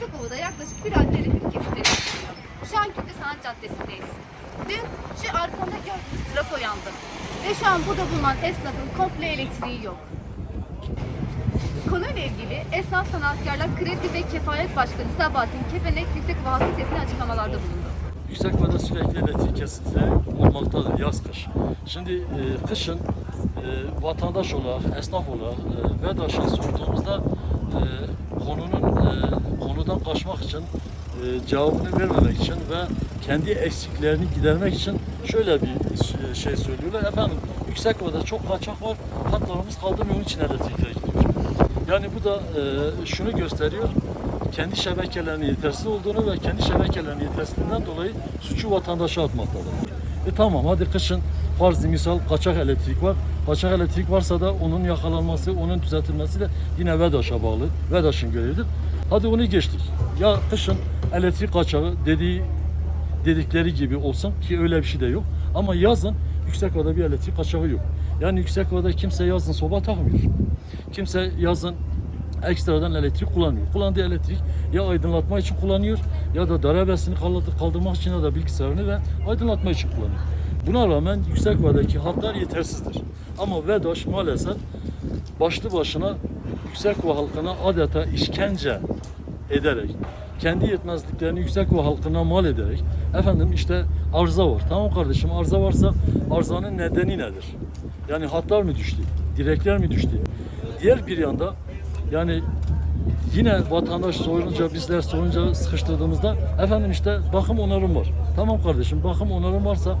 Yüksekova'da yaklaşık bir kesintisi yaşanıyor. Şu an Kültür Sanat Caddesi'ndeyiz. Dün şu arkamda gördüğünüz trafo yandı. Ve şu an burada bulunan esnafın komple elektriği yok. Konuyla ilgili Esnaf Sanatkarlar Kredi ve Kefalet Başkanı Sabahattin Kepenek Yüksekova Halk Sesi'ne açıklamalarda bulundu. Yüksekba'da sürekli elektrik kesintileri olmaktadır yaz kış. Şimdi e, kışın e, vatandaş olarak, esnaf olarak e, VEDAŞ'a sorduğumuzda e, konunun e, konudan kaçmak için e, cevabını vermemek için ve kendi eksiklerini gidermek için şöyle bir şey söylüyorlar. Efendim Yüksekba'da çok kaçak var, hatlarımız kaldırmıyor için elektrikler gidiyor. Yani bu da e, şunu gösteriyor. Kendi şebekelerinin yetersiz olduğunu ve kendi şebekelerinin yetersizliğinden dolayı suçu vatandaşa atmaktadır. E tamam hadi kışın farz misal kaçak elektrik var. Kaçak elektrik varsa da onun yakalanması, onun düzeltilmesi de yine VEDAŞ'a bağlı. VEDAŞ'ın görevidir. Hadi onu geçtik. Ya kışın elektrik kaçağı dediği dedikleri gibi olsun ki öyle bir şey de yok. Ama yazın Yüksekova'da bir elektrik kaçağı yok. Yani Yüksekova'da kimse yazın soba takmıyor. Kimse yazın ekstradan elektrik kullanmıyor. Kullandığı elektrik ya aydınlatma için kullanıyor ya da darabesini kaldır- kaldırmak için ya da bilgisayarını ve aydınlatma için kullanıyor. Buna rağmen Yüksekova'daki hatlar yetersizdir. Ama VEDAŞ maalesef başlı başına Yüksekova halkına adeta işkence ederek, kendi yetmezliklerini Yüksekova halkına mal ederek, efendim işte arıza var. Tamam kardeşim arıza varsa arızanın nedeni nedir? Yani hatlar mı düştü? Direkler mi düştü? Diğer bir yanda yani yine vatandaş sorunca bizler sorunca sıkıştırdığımızda efendim işte bakım onarım var. Tamam kardeşim bakım onarım varsa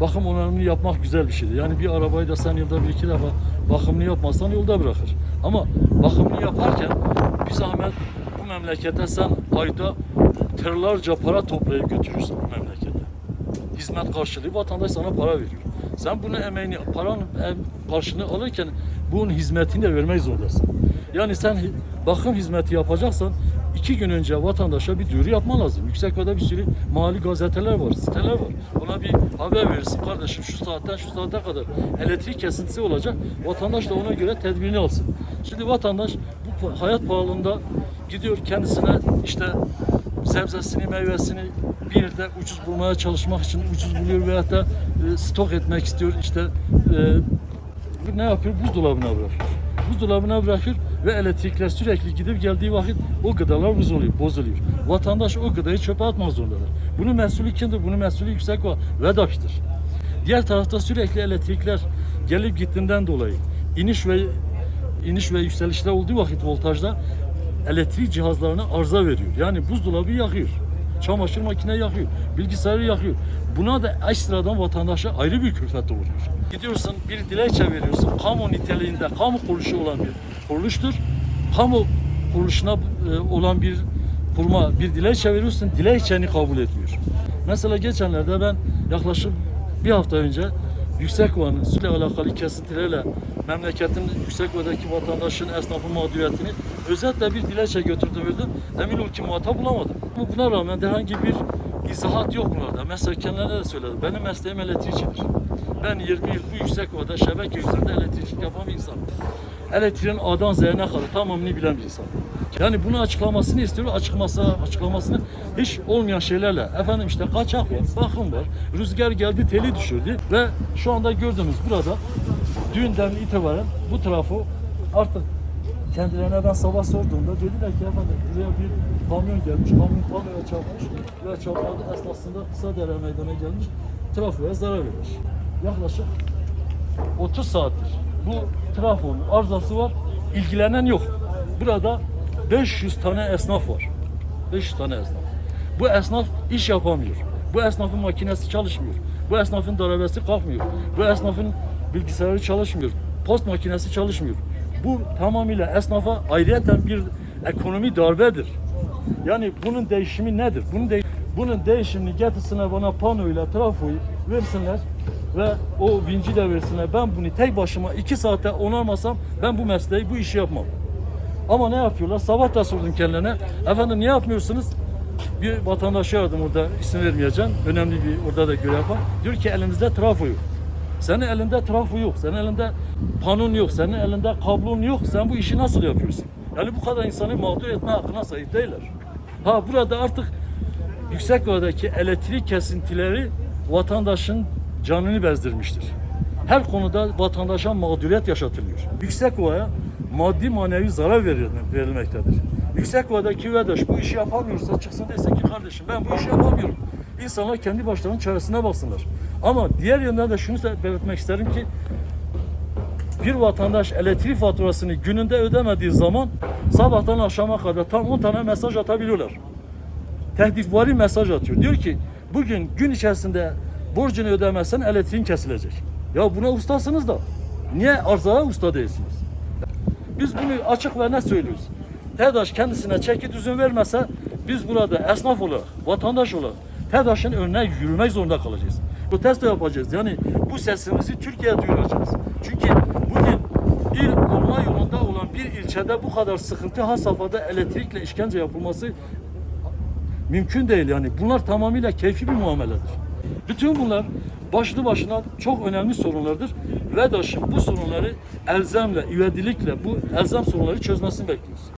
bakım onarımını yapmak güzel bir şeydir. Yani bir arabayı da sen yılda bir iki defa bakımını yapmazsan yolda bırakır. Ama bakımını yaparken bir zahmet bu memlekete sen ayda tırlarca para toplayıp götürürsün bu memlekete hizmet karşılığı vatandaş sana para veriyor. Sen bunu emeğini, paranın karşılığını alırken bunun hizmetini de vermek zorundasın. Yani sen bakım hizmeti yapacaksan iki gün önce vatandaşa bir duyuru yapman lazım. Yüksekada bir sürü mali gazeteler var, siteler var. Ona bir haber verirsin kardeşim şu saatten şu saate kadar elektrik kesintisi olacak. Vatandaş da ona göre tedbirini alsın. Şimdi vatandaş bu hayat pahalılığında gidiyor kendisine işte sebzesini, meyvesini bir de ucuz bulmaya çalışmak için ucuz buluyor veyahut da e, stok etmek istiyor. İşte e, ne yapıyor? Buzdolabına bırakıyor. Buzdolabına bırakıyor ve elektrikler sürekli gidip geldiği vakit o gıdalar bozuluyor, bozuluyor. Vatandaş o gıdayı çöpe atmak zorundadır. Bunun mesulü kimdir? Bunun mesulü yüksek o VEDAŞ'tır. Diğer tarafta sürekli elektrikler gelip gittiğinden dolayı iniş ve iniş ve yükselişler olduğu vakit voltajda elektrik cihazlarına arıza veriyor. Yani buzdolabı yakıyor. Çamaşır makine yakıyor. Bilgisayarı yakıyor. Buna da ekstradan vatandaşa ayrı bir külfet doğuruyor. Gidiyorsun bir dilekçe veriyorsun. Kamu niteliğinde kamu kuruluşu olan bir kuruluştur. Kamu kuruluşuna e, olan bir kuruma bir dilekçe veriyorsun. Dilekçeni kabul etmiyor. Mesela geçenlerde ben yaklaşık bir hafta önce Yüksekova'nın suyla alakalı kesintilerle memleketin Yüksekova'daki vatandaşın, esnafın mağduriyetini özetle bir dilekçe götürdüm verdim. Emin ol ki muhatap bulamadım. Ama buna rağmen herhangi bir izahat yok bunlarda. Mesela kendilerine de söyledim. Benim mesleğim elektrikçidir. Ben 20 yıl bu Yüksekova'da şebeke üzerinde elektrikçilik yapan bir insanım. Elektriğin A'dan Z'ye kadar tamamını bilen bir insanım. Yani bunu açıklamasını istiyor. Açıklaması, açıklamasını hiç olmayan şeylerle. Efendim işte kaçak var, bakım var. Rüzgar geldi teli düşürdü ve şu anda gördüğünüz burada düğünden itibaren bu trafo artık kendilerine ben sabah sorduğumda dediler ki efendim buraya bir kamyon gelmiş, kamyon panoya çarpmış ve çarpmadı esnasında kısa dere meydana gelmiş, trafoya zarar vermiş. Yaklaşık 30 saattir bu trafonun arızası var, ilgilenen yok. Burada 500 tane esnaf var. 500 tane esnaf. Bu esnaf iş yapamıyor. Bu esnafın makinesi çalışmıyor. Bu esnafın darabesi kalkmıyor. Bu esnafın bilgisayarı çalışmıyor. Post makinesi çalışmıyor. Bu tamamıyla esnafa ayrıyeten bir ekonomi darbedir. Yani bunun değişimi nedir? Bunun de bunun değişimini getirsinler bana panoyla trafoyu versinler ve o vinci de versinler. Ben bunu tek başıma iki saate onarmasam ben bu mesleği, bu işi yapmam. Ama ne yapıyorlar? Sabah da sordum kendilerine. Efendim niye yapmıyorsunuz? Bir vatandaşı aradım orada isim vermeyeceğim. Önemli bir orada da görev yapan. Diyor ki elimizde trafo yok. Senin elinde trafo yok. Senin elinde panon yok. Senin elinde kablon yok. Sen bu işi nasıl yapıyorsun? Yani bu kadar insanı mağdur etme hakkına sahip değiller. Ha burada artık Yüksekova'daki elektrik kesintileri vatandaşın canını bezdirmiştir. Her konuda vatandaşa mağduriyet yaşatılıyor. Yüksekova'ya maddi manevi zarar veril- verilmektedir. Yüksekova'daki vatandaş bu işi yapamıyorsa çıksın desin ki kardeşim ben bu işi yapamıyorum. İnsanlar kendi başlarının çaresine baksınlar. Ama diğer yönden de şunu belirtmek isterim ki bir vatandaş elektrik faturasını gününde ödemediği zaman sabahtan akşama kadar tam 10 tane mesaj atabiliyorlar. Tehditvari mesaj atıyor. Diyor ki bugün gün içerisinde borcunu ödemezsen elektriğin kesilecek. Ya buna ustasınız da niye arzaya usta değilsiniz? Biz bunu açık ve net söylüyoruz. TEDAŞ kendisine çeki düzün vermese biz burada esnaf olarak, vatandaş olarak TEDAŞ'ın önüne yürümek zorunda kalacağız. Protesto yapacağız. Yani bu sesimizi Türkiye'ye duyuracağız. Çünkü bugün il olma yolunda olan bir ilçede bu kadar sıkıntı has safhada elektrikle işkence yapılması mümkün değil yani. Bunlar tamamıyla keyfi bir muameledir. Bütün bunlar başlı başına çok önemli sorunlardır. VEDAŞ'ın bu sorunları elzemle, ivedilikle bu elzem sorunları çözmesini bekliyoruz.